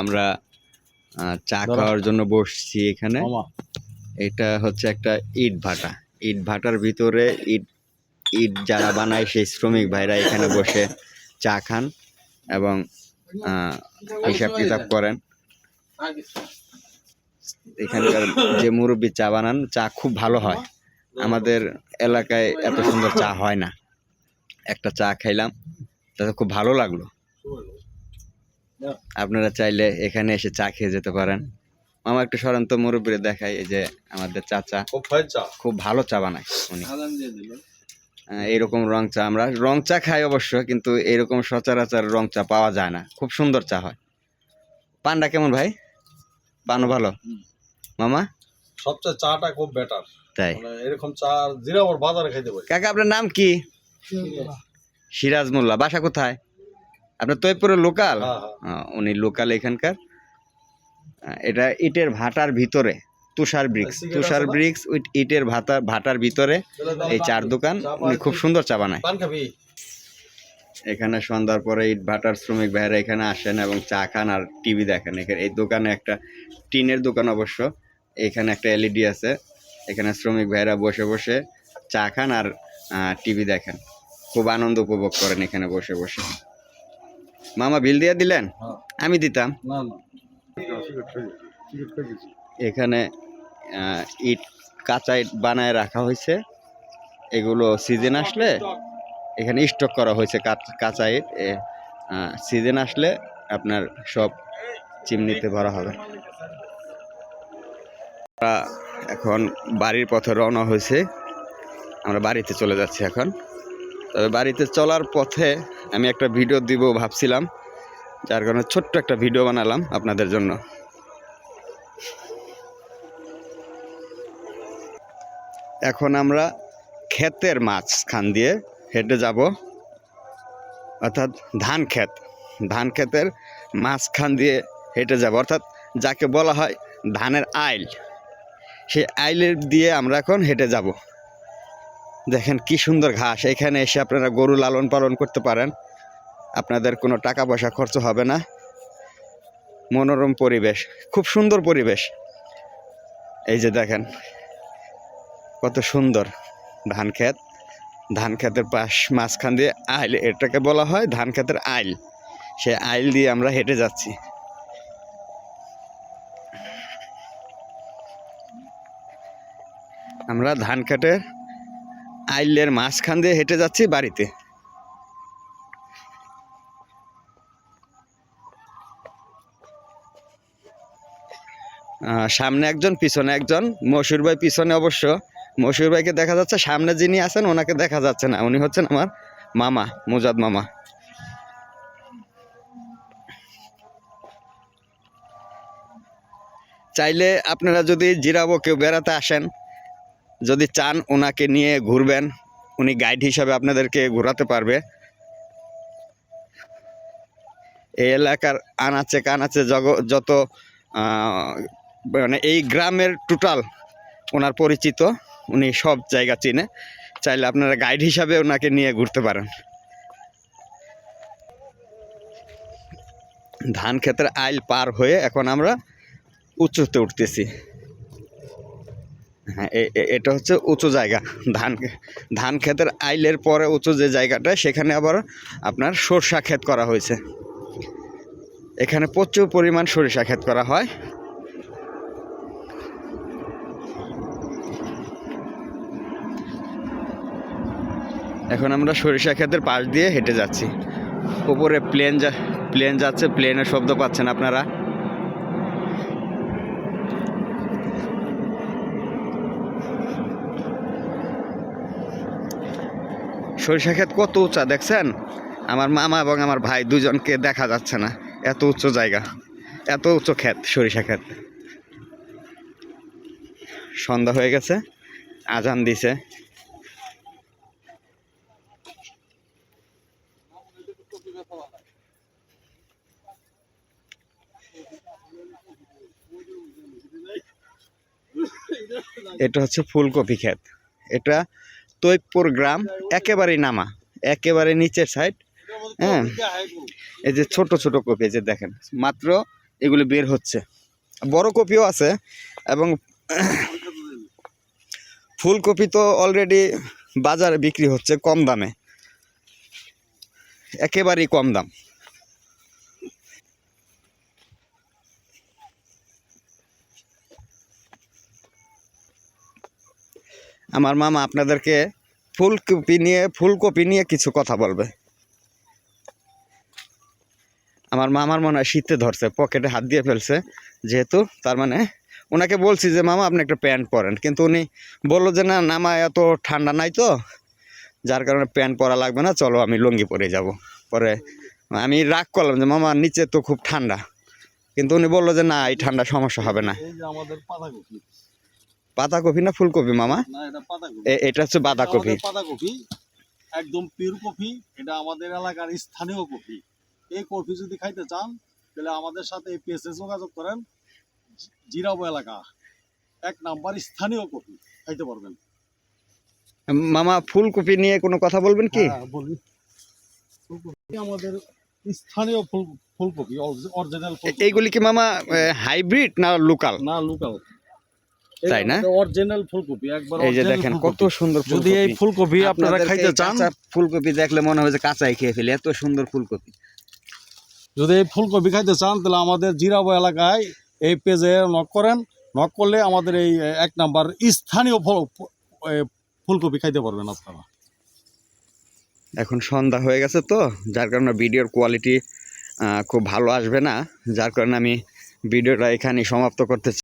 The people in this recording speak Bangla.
আমরা চা খাওয়ার জন্য বসছি এখানে। এটা হচ্ছে একটা ইট ভাটা। ইট ভাটার ভিতরে ইট ইট যারা বানায় সেই শ্রমিক ভাইরা এখানে বসে চা খান এবং হিসাব কিতাব করেন। এখানকার যে মুরব্বী চা বানান চা খুব ভালো হয়। আমাদের এলাকায় এত সুন্দর চা হয় না। একটা চা খাইলাম তাতে খুব ভালো লাগল। আপনারা চাইলে এখানে এসে চা খেয়ে যেতে পারেন। মামা একটু সরান্ত মুরব্বীরে দেখাই এই যে আমাদের চাচা খুব চা। খুব ভালো চা বানায় উনি। আদান দিয়ে দিল। আহ, এইরকম রং চা আমরা রং চা খাই অবশ্য কিন্তু এরকম সচরাচর রং চা পাওয়া যায় না। খুব সুন্দর চা হয়। পানটা কেমন ভাই? পানও ভালো? মামা? সবচেয়ে চাটা খুব বেটার তাই? মানে এরকম চা জিরাবর বাজারে খাইতে পারি। কাকা আপনার নাম কি? সিরাজ মোল্লা বাসা কোথায়? আপনার তৈপুরের লোকাল? হ্যাঁ হ্যাঁ। উনি লোকাল এখানকার। এটা ইটের ভাটার ভিতরে Tushar bricks. Tushar bricks with ইটের ভাটা ভাটার ভিতরে এই চার দোকান। উনি খুব সুন্দর চা বানায়। এখানে সন্ধ্যার পরে ইট ভাটার শ্রমিক ভাইরা এখানে আসেন এবং চা খান আর টিভি দেখেন। এখানে এই দোকানে একটা টিনের দোকান অবশ্য। এখানে একটা এলইডি আছে। এখানে শ্রমিক ভাইরা বসে বসে চা খান আর টিভি দেখেন। খুব আনন্দ উপভোগ করেন এখানে বসে বসে। মামা বিল দিয়ে দিলেন? আমি দিতাম। এখানে ইট কাঁচা ইট বানায় রাখা হয়েছে। এগুলো সিজন আসলে এখানে স্টক করা হয়েছে কাচ- ইট। সিজন আসলে আপনার সব চিমনিতে ভরা হবে। এখন বাড়ির পথে রওনা হয়েছে। আমরা বাড়িতে চলে যাচ্ছি এখন। তবে বাড়িতে চলার পথে আমি একটা ভিডিও দিব ভাবছিলাম, যার কারণে ছোট্ট একটা ভিডিও বানালাম আপনাদের জন্য। এখন আমরা ক্ষেতের মাঝখান দিয়ে হেঁটে যাব, অর্থাৎ ধান ক্ষেত। ধান ক্ষেতের মাঝখান দিয়ে হেঁটে যাব, অর্থাৎ যাকে বলা হয় ধানের আইল। সেই আইলের দিয়ে আমরা এখন হেঁটে যাব। দেখেন কি সুন্দর ঘাস। এখানে এসে আপনারা গরু লালন পালন করতে পারেন। আপনাদের কোনো টাকা পয়সা খরচ হবে না। মনোরম পরিবেশ, খুব সুন্দর পরিবেশ। এই যে দেখেন, কত সুন্দর ধান ক্ষেত। ধান ক্ষেতের পাশ মাঝখান দিয়ে আইল, এটাকে বলা হয় ধান ক্ষেতের আইল। সে আইল দিয়ে আমরা হেঁটে যাচ্ছি। আমরা ধান খেতের আইলের মাঝখান দিয়ে হেঁটে যাচ্ছি বাড়িতে। সামনে একজন, পিছনে একজন, মশুর ভাই পিছনে অবশ্য। মশুর ভাইকে দেখা যাচ্ছে, সামনে যিনি আছেন, ওনাকে দেখা যাচ্ছে না। উনি হচ্ছেন আমার মামা, মুজাদ মামা। চাইলে আপনারা যদি জিরাবো, কেউ বেড়াতে আসেন যদি চান ওনাকে নিয়ে ঘুরবেন, উনি গাইড হিসাবে আপনাদেরকে ঘোরাতে পারবে। এই এলাকার আনাচে কানাচে জগ যত মানে এই গ্রামের টোটাল ওনার পরিচিত, উনি সব জায়গা চিনে। চাইলে আপনারা গাইড হিসাবে ওনাকে নিয়ে ঘুরতে পারেন। ধান ক্ষেতের আইল পার হয়ে এখন আমরা উঁচুতে উঠতেছি। হ্যাঁ এটা হচ্ছে উঁচু জায়গা। ধান ধান ক্ষেতের আইলের পরে উঁচু যে জায়গাটা, সেখানে আবার আপনার সরষা ক্ষেত করা হয়েছে। এখানে প্রচুর পরিমাণ সরিষা ক্ষেত করা হয়। এখন আমরা সরিষা ক্ষেতের পাশ দিয়ে হেঁটে যাচ্ছি। উপরে প্লেন যা, প্লেন যাচ্ছে, প্লেনের শব্দ পাচ্ছেন আপনারা। সরিষা ক্ষেত কত উঁচা, দেখছেন? আমার মামা এবং আমার ভাই দুজনকে দেখা যাচ্ছে না। এত উচ্চ জায়গা, এত উঁচু ক্ষেত, সরিষা ক্ষেত। সন্ধ্যা হয়ে গেছে, আজান দিছে। এটা হচ্ছে ফুলকপি ক্ষেত। এটা তৈপুর গ্রাম, একেবারেই নামা, একেবারে নিচের সাইড হ্যাঁ। এই যে ছোট ছোট কপি যে দেখেন, মাত্র এগুলো বের হচ্ছে। বড় কপিও আছে এবং ফুলকপি তো অলরেডি বাজারে বিক্রি হচ্ছে কম দামে, একেবারেই কম দাম। আমার মামা আপনাদেরকে ফুলকপি নিয়ে ফুলকপি নিয়ে কিছু কথা বলবে। আমার মামার মনে হয় শীতে ধরছে, পকেটে হাত দিয়ে ফেলছে, যেহেতু তার মানে ওনাকে বলছি যে, মামা, আপনি একটা প্যান্ট পরেন। কিন্তু উনি বলল যে, না, নামা এত ঠান্ডা নাই তো, যার কারণে প্যান্ট পরা লাগবে না, চলো আমি লুঙ্গি পরে যাব। পরে আমি রাগ করলাম যে, মামা, নিচে তো খুব ঠান্ডা। কিন্তু উনি বলল যে, না, এই ঠান্ডা সমস্যা হবে না। পাতাকপি না ফুলকপি মামা? না এটা হচ্ছে বাঁধাকপি। পাতাকপি একদম পিওর কফি এটা আমাদের এলাকার স্থানীয় কপি। এই কফি যদি খাইতে চান তাহলে আমাদের সাথে এই পেজে যোগাযোগ করেন। জিরাবো এলাকা এক নাম্বার স্থানীয় কপি খাইতে পারবেন। মামা ফুলকপি নিয়ে কোনো কথা বলবেন কি? হ্যাঁ, বলি ফুলকপি আমাদের স্থানীয় ফুল ফুলকপি অরিজিনাল এইগুলি কি মামা হাইব্রিড না লোকাল না লোকাল তাই না? অরিজিনাল ফুলকপি একবার এই যে দেখেন কত সুন্দর যদি এই ফুলকপি আপনারা খাইতে চান ফুলকপি দেখলে মনে হয় যে কাঁচাই খেয়ে ফেলি এত সুন্দর ফুলকপি। যদি এই ফুলকপি খাইতে চান তাহলে আমাদের জিরাবো এলাকায় এই পেজে নক করেন। নক করলে আমাদের এই এক নাম্বার স্থানীয় ফল- ফুলকপি খাইতে পারবেন আপনারা। এখন সন্ধ্যা হয়ে গেছে তো যার কারণে ভিডিওর কোয়ালিটি খুব ভালো আসবে না। যার কারণে আমি ভিডিওটা এখানে সমাপ্ত করতে